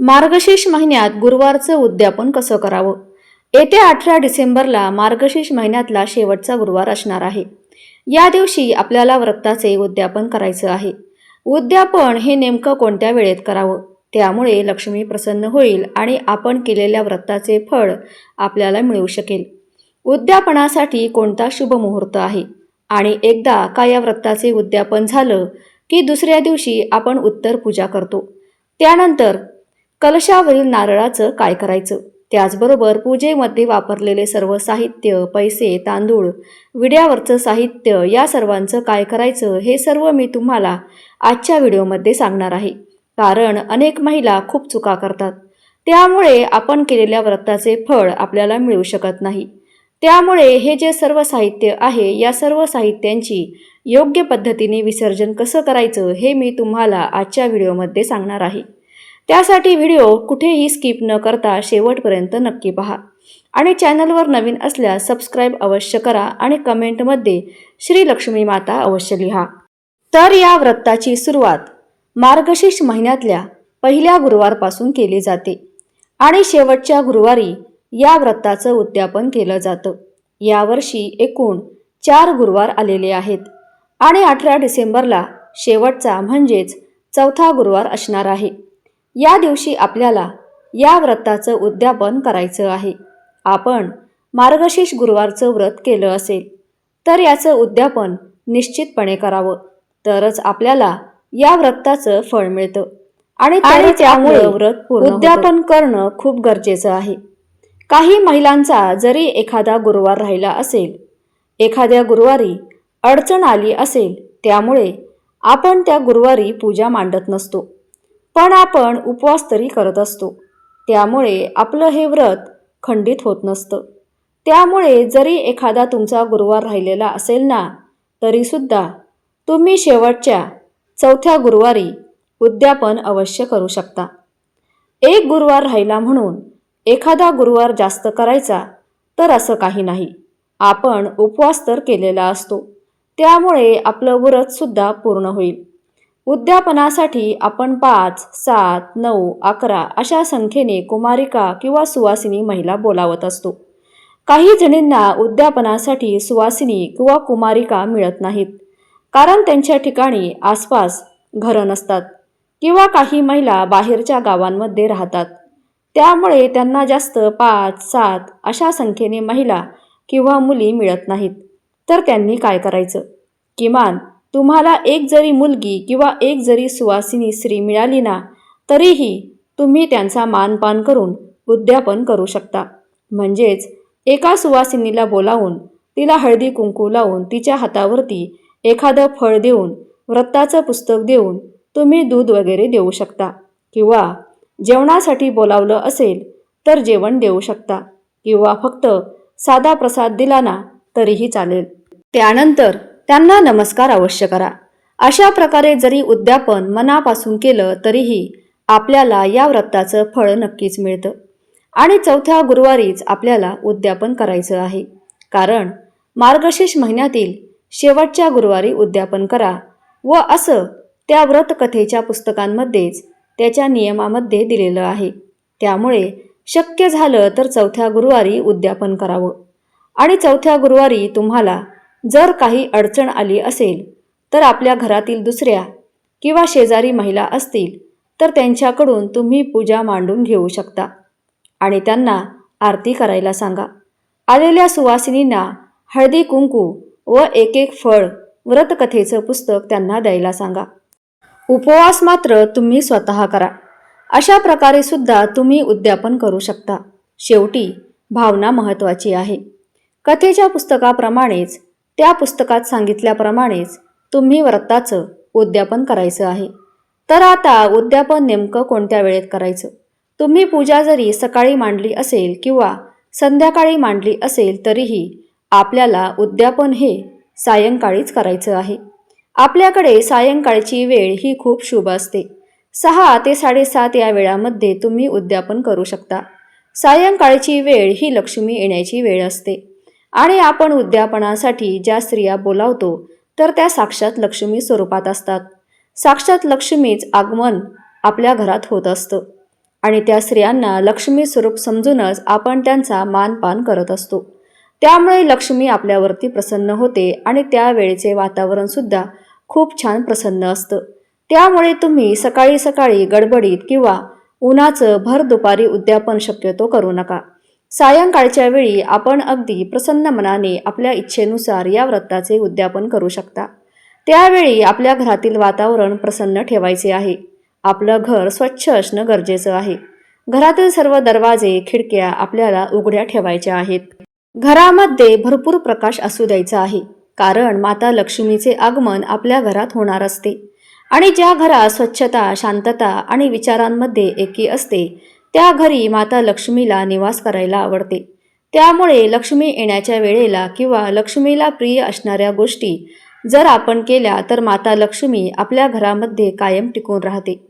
मार्गशीर्ष महिन्यात गुरुवारचं उद्यापन कसं करावं? येत्या अठरा डिसेंबरला मार्गशीर्ष महिन्यातला शेवटचा गुरुवार असणार आहे. या दिवशी आपल्याला व्रताचे उद्यापन करायचं आहे. उद्यापन हे नेमकं कोणत्या वेळेत करावं? त्यामुळे लक्ष्मी प्रसन्न होईल आणि आपण केलेल्या व्रताचे फळ आपल्याला मिळू शकेल. उद्यापनासाठी कोणता शुभ मुहूर्त आहे? आणि एकदा का या व्रताचे उद्यापन झालं की दुसऱ्या दिवशी आपण उत्तर पूजा करतो? त्यानंतर कलशावरील नारळाचं काय करायचं? त्याचबरोबर पूजेमध्ये वापरलेले सर्व साहित्य पैसे तांदूळ विड्यावरचं साहित्य या सर्वांचं काय करायचं हे सर्व मी तुम्हाला आजच्या व्हिडिओमध्ये सांगणार आहे. कारण अनेक महिला खूप चुका करतात. त्यामुळे आपण केलेल्या व्रताचे फळ आपल्याला मिळू शकत नाही. त्यामुळे हे जे सर्व साहित्य आहे या सर्व साहित्यांची योग्य पद्धतीने विसर्जन कसं करायचं हे मी तुम्हाला आजच्या व्हिडिओमध्ये सांगणार आहे. त्यासाठी व्हिडिओ कुठेही स्किप न करता शेवटपर्यंत नक्की पहा. आणि चॅनलवर नवीन असल्यास सबस्क्राईब अवश्य करा आणि कमेंटमध्ये श्री लक्ष्मी माता अवश्य लिहा. तर या व्रताची सुरुवात मार्गशीर्ष महिन्यातल्या पहिल्या गुरुवारपासून केली जाते आणि शेवटच्या गुरुवारी या व्रताचं उद्यापन केलं जातं. यावर्षी एकूण चार गुरुवार आलेले आहेत आणि अठरा डिसेंबरला शेवटचा म्हणजेच चौथा गुरुवार असणार आहे. या दिवशी आपल्याला या व्रताचं उद्यापन करायचं आहे. आपण मार्गशीर्ष गुरुवारचं व्रत केलं असेल तर याचं उद्यापन निश्चितपणे करावं. तरच आपल्याला या व्रताचं फळ मिळतं. आणि त्यामुळे व्रत पूर्ण उद्यापन करणं खूप गरजेचं आहे. काही महिलांचा जरी एखादा गुरुवार राहिला असेल एखाद्या गुरुवारी अडचण आली असेल त्यामुळे आपण त्या गुरुवारी पूजा मांडत नसतो. पण आपण उपवास तरी करत असतो. त्यामुळे आपलं हे व्रत खंडित होत नसतं. त्यामुळे जरी एखादा तुमचा गुरुवार राहिलेला असेल ना तरीसुद्धा तुम्ही शेवटच्या चौथ्या गुरुवारी उद्यापन अवश्य करू शकता. एक गुरुवार राहिला म्हणून एखादा गुरुवार जास्त करायचा तर असं काही नाही. आपण उपवास तर केलेला असतो. त्यामुळे आपलं व्रतसुद्धा पूर्ण होईल. उद्यापनासाठी आपण पाच सात नऊ अकरा अशा संख्येने कुमारिका किंवा सुवासिनी महिला बोलावत असतो. काही जणींना उद्यापनासाठी सुवासिनी किंवा कुमारिका मिळत नाहीत. कारण त्यांच्या ठिकाणी आसपास घरं नसतात किंवा काही महिला बाहेरच्या गावांमध्ये राहतात. त्यामुळे त्यांना जास्त पाच सात अशा संख्येने महिला किंवा मुली मिळत नाहीत. तर त्यांनी काय करायचं? किमान तुम्हाला एक जरी मुलगी किंवा एक जरी सुवासिनी स्त्री मिळाली ना तरीही तुम्ही त्यांचा मानपान करून उद्यापन करू शकता. म्हणजेच एका सुवासिनीला बोलावून तिला हळदी कुंकू लावून तिच्या हातावरती एखादं फळ देऊन व्रताचं पुस्तक देऊन तुम्ही दूध वगैरे देऊ शकता. किंवा जेवणासाठी बोलावलं असेल तर जेवण देऊ शकता. किंवा फक्त साधा प्रसाद दिला ना तरीही चालेल. त्यानंतर त्यांना नमस्कार अवश्य करा. अशा प्रकारे जरी उद्यापन मनापासून केलं तरीही आपल्याला या व्रताचं फळ नक्कीच मिळतं. आणि चौथ्या गुरुवारीच आपल्याला उद्यापन करायचं आहे. कारण मार्गशीर्ष महिन्यातील शेवटच्या गुरुवारी उद्यापन करा व असं त्या व्रतकथेच्या पुस्तकांमध्येच त्याच्या नियमामध्ये दिलेलं आहे. त्यामुळे शक्य झालं तर चौथ्या गुरुवारी उद्यापन करावं. आणि चौथ्या गुरुवारी तुम्हाला जर काही अडचण आली असेल तर आपल्या घरातील दुसऱ्या किंवा शेजारी महिला असतील तर त्यांच्याकडून तुम्ही पूजा मांडून घेऊ शकता. आणि त्यांना आरती करायला सांगा. आलेल्या सुवासिनींना हळदी कुंकू व एक एक फळ व्रतकथेचं पुस्तक त्यांना द्यायला सांगा. उपवास मात्र तुम्ही स्वतः करा. अशा प्रकारे सुद्धा तुम्ही उद्यापन करू शकता. शेवटी भावना महत्त्वाची आहे. कथेच्या पुस्तकाप्रमाणेच त्या पुस्तकात सांगितल्याप्रमाणेच तुम्ही व्रताचं उद्यापन करायचं आहे. तर आता उद्यापन नेमकं कोणत्या वेळेत करायचं? तुम्ही पूजा जरी सकाळी मांडली असेल किंवा संध्याकाळी मांडली असेल तरीही आपल्याला उद्यापन हे सायंकाळीच करायचं आहे. आपल्याकडे सायंकाळची वेळ ही खूप शुभ असते. सहा ते साडेसात या वेळामध्ये तुम्ही उद्यापन करू शकता. सायंकाळची वेळ ही लक्ष्मी येण्याची वेळ असते. आणि आपण उद्यापनासाठी ज्या स्त्रिया बोलावतो तर त्या साक्षात लक्ष्मी स्वरूपात असतात. साक्षात लक्ष्मीच आगमन आपल्या घरात होत असतं. आणि त्या स्त्रियांना लक्ष्मी स्वरूप समजूनच आपण त्यांचा मानपान करत असतो. त्यामुळे लक्ष्मी आपल्यावरती प्रसन्न होते आणि त्यावेळेचे वातावरणसुद्धा खूप छान प्रसन्न असतं. त्यामुळे तुम्ही सकाळी सकाळी गडबडीत किंवा उन्हाचं भर दुपारी उद्यापन शक्यतो करू नका. सायंकाळच्या वेळी आपण अगदी प्रसन्न मनाने आपल्या इच्छेनुसार या व्रताचे उद्यापन करू शकता. त्यावेळी आपल्या घरातील वातावरण प्रसन्न ठेवायचे आहे. आपलं घर स्वच्छ असणं गरजेचं आहे. घरातील सर्व दरवाजे खिडक्या आपल्याला उघड्या ठेवायच्या आहेत. घरामध्ये भरपूर प्रकाश असू द्यायचा आहे कारण माता लक्ष्मीचे आगमन आपल्या घरात होणार असते. आणि ज्या घरात स्वच्छता शांतता आणि विचारांमध्ये एकी असते त्या घरी माता लक्ष्मीला निवास करायला आवडते. त्यामुळे लक्ष्मी येण्याच्या वेळेला किंवा लक्ष्मीला प्रिय असणाऱ्या गोष्टी जर आपण केल्या तर माता लक्ष्मी आपल्या घरामध्ये कायम टिकून राहते.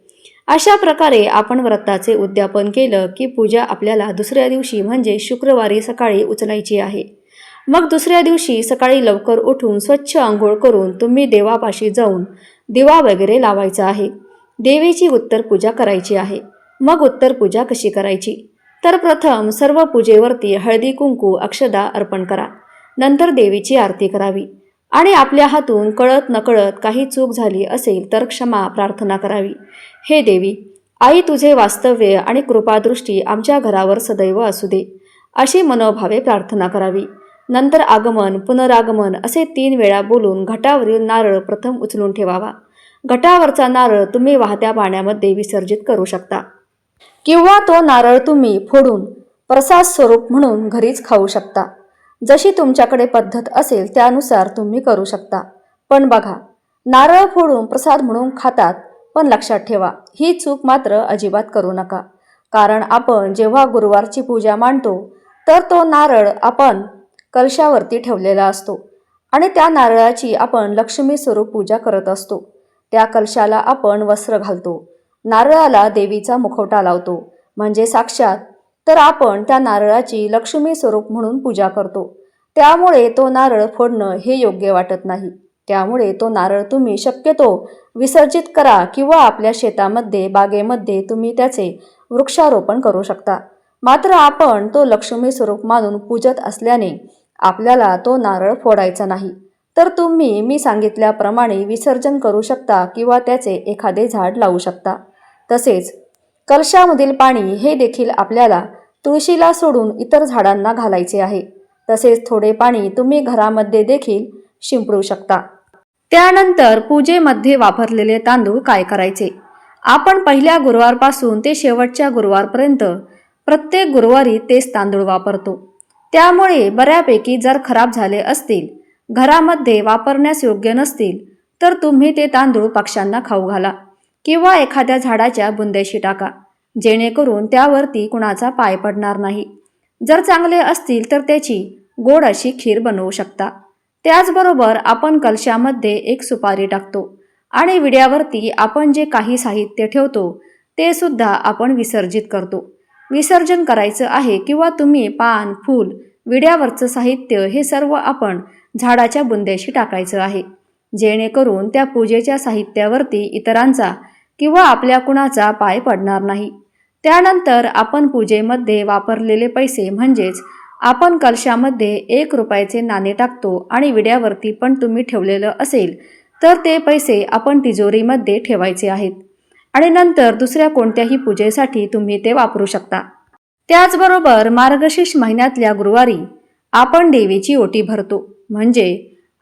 अशा प्रकारे आपण व्रताचे उद्यापन केलं की पूजा आपल्याला दुसऱ्या दिवशी म्हणजे शुक्रवारी सकाळी उचलायची आहे. मग दुसऱ्या दिवशी सकाळी लवकर उठून स्वच्छ आंघोळ करून तुम्ही देवापाशी जाऊन दिवा वगैरे लावायचा आहे. देवीची उत्तर पूजा करायची आहे. मग उत्तर पूजा कशी करायची? तर प्रथम सर्व पूजेवरती हळदी कुंकू अक्षदा अर्पण करा. नंतर देवीची आरती करावी. आणि आपल्या हातून कळत नकळत काही चूक झाली असेल तर क्षमा प्रार्थना करावी. हे देवी आई तुझे वास्तव्य आणि कृपादृष्टी आमच्या घरावर सदैव असू दे अशी मनोभावे प्रार्थना करावी. नंतर आगमन पुनरागमन असे तीन वेळा बोलून घटावरील नारळ प्रथम उचलून ठेवावा. घटावरचा नारळ तुम्ही वाहत्या पाण्यामध्ये विसर्जित करू शकता. किंवा तो नारळ तुम्ही फोडून प्रसाद स्वरूप म्हणून घरीच खाऊ शकता. जशी तुमच्याकडे पद्धत असेल त्यानुसार तुम्ही करू शकता. पण बघा नारळ फोडून प्रसाद म्हणून खातात पण लक्षात ठेवा ही चूक मात्र अजिबात करू नका. कारण आपण जेव्हा गुरुवारची पूजा मांडतो तर तो नारळ आपण कलशावरती ठेवलेला असतो आणि त्या नारळाची आपण लक्ष्मी स्वरूप पूजा करत असतो. त्या कलशाला आपण वस्त्र घालतो. नारळाला देवीचा मुखवटा लावतो. म्हणजे साक्षात तर आपण त्या नारळाची लक्ष्मी स्वरूप म्हणून पूजा करतो. त्यामुळे तो नारळ फोडणं हे योग्य वाटत नाही. त्यामुळे तो नारळ तुम्ही शक्यतो विसर्जित करा किंवा आपल्या शेतामध्ये बागेमध्ये तुम्ही त्याचे वृक्षारोपण करू शकता. मात्र आपण तो लक्ष्मी स्वरूप मानून पूजत असल्याने आपल्याला तो नारळ फोडायचा नाही. तर तुम्ही मी सांगितल्याप्रमाणे विसर्जन करू शकता किंवा त्याचे एखादे झाड लावू शकता. तसेच कलशामधील पाणी हे देखील आपल्याला तुळशीला सोडून इतर झाडांना घालायचे आहे. तसेच थोडे पाणी तुम्ही घरामध्ये देखील शिंपडू शकता. त्यानंतर पूजेमध्ये वापरलेले तांदूळ काय करायचे? आपण पहिल्या गुरुवारपासून ते शेवटच्या गुरुवारपर्यंत प्रत्येक गुरुवारी तेच तांदूळ वापरतो. त्यामुळे बऱ्यापैकी जर खराब झाले असतील घरामध्ये वापरण्यास योग्य नसतील तर तुम्ही ते तांदूळ पक्ष्यांना खाऊ घाला. किंवा एखाद्या झाडाच्या बुंदेशी टाका. जेणेकरून त्यावरती कुणाचा पाय पडणार नाही. जर चांगले असतील तर त्याची गोड अशी खीर बनवू शकता. त्याचबरोबर आपण कलशामध्ये एक सुपारी टाकतो आणि विड्यावरती आपण जे काही साहित्य ठेवतो ते सुद्धा आपण विसर्जित करतो. विसर्जन करायचं आहे किंवा तुम्ही पान फूल विड्यावरचं साहित्य हे सर्व आपण झाडाच्या बुंद्याशी टाकायचं आहे. जेणेकरून त्या पूजेच्या साहित्यावरती इतरांचा किंवा आपल्या कुणाचा पाय पडणार नाही. त्यानंतर आपण पूजेमध्ये वापरलेले पैसे म्हणजेच आपण कलशामध्ये एक रुपयाचे नाणे टाकतो आणि विड्यावरती पण तुम्ही ठेवलेलं असेल तर ते पैसे आपण तिजोरीमध्ये ठेवायचे आहेत. आणि नंतर दुसऱ्या कोणत्याही पूजेसाठी तुम्ही ते वापरू शकता. त्याचबरोबर मार्गशीर्ष महिन्यातल्या गुरुवारी आपण देवीची ओटी भरतो म्हणजे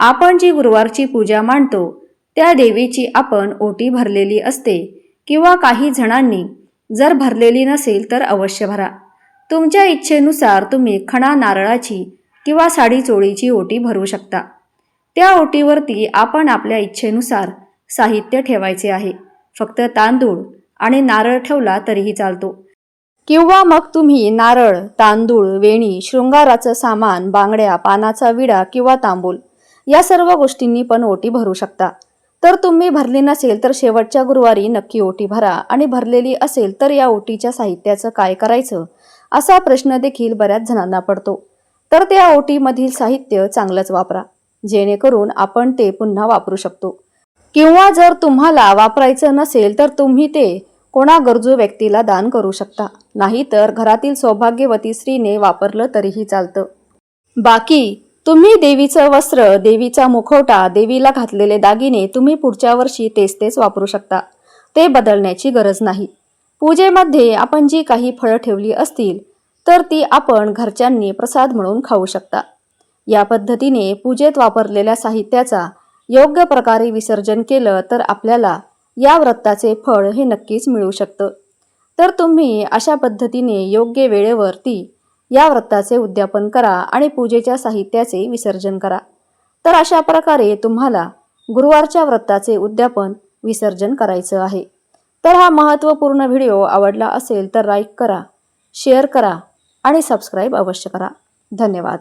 आपण जी गुरुवारची पूजा मांडतो त्या देवीची आपण ओटी भरलेली असते किंवा काही जणांनी जर भरलेली नसेल तर अवश्य भरा. तुमच्या इच्छेनुसार तुम्ही खणा नारळाची किंवा साडी चोळीची ओटी भरू शकता. त्या ओटीवरती आपण आपल्या इच्छेनुसार साहित्य ठेवायचे आहे. फक्त तांदूळ आणि नारळ ठेवला तरीही चालतो. किंवा मग तुम्ही नारळ तांदूळ वेणी शृंगाराचं सामान बांगड्या पानाचा विडा किंवा तांबूल या सर्व गोष्टींनी पण ओटी भरू शकता. तर तुम्ही भरली नसेल तर शेवटच्या गुरुवारी नक्की ओटी भरा आणि भरलेली असेल तर या ओटीच्या साहित्याचं काय करायचं? असा प्रश्न देखील बऱ्याच जणांना पडतो. तर त्या ओटीमधील साहित्य चांगलंच वापरा. जेणेकरून आपण ते पुन्हा वापरू शकतो. किंवा जर तुम्हाला वापरायचं नसेल तर तुम्ही ते कोणा गरजू व्यक्तीला दान करू शकता. नाहीतर घरातील सौभाग्यवती स्त्रीने वापरलं तरीही चालतं. बाकी तुम्ही देवीचं वस्त्र देवीचा मुखवटा देवीला घातलेले दागिने तुम्ही पुढच्या वर्षी तेच तेच वापरू शकता. ते बदलण्याची गरज नाही. पूजेमध्ये आपण जी काही फळं ठेवली असतील तर ती आपण घरच्यांनी प्रसाद म्हणून खाऊ शकता. या पद्धतीने पूजेत वापरलेल्या साहित्याचा योग्य प्रकारे विसर्जन केलं तर आपल्याला या व्रताचे फळ हे नक्कीच मिळू शकतं. तर तुम्ही अशा पद्धतीने योग्य वेळेवरती या व्रताचे उद्यापन करा आणि पूजेच्या साहित्याचे विसर्जन करा. तर अशा प्रकारे तुम्हाला गुरुवारच्या व्रताचे उद्यापन विसर्जन करायचं आहे. तर हा महत्त्वपूर्ण व्हिडिओ आवडला असेल तर लाईक करा शेअर करा आणि सबस्क्राईब अवश्य करा. धन्यवाद.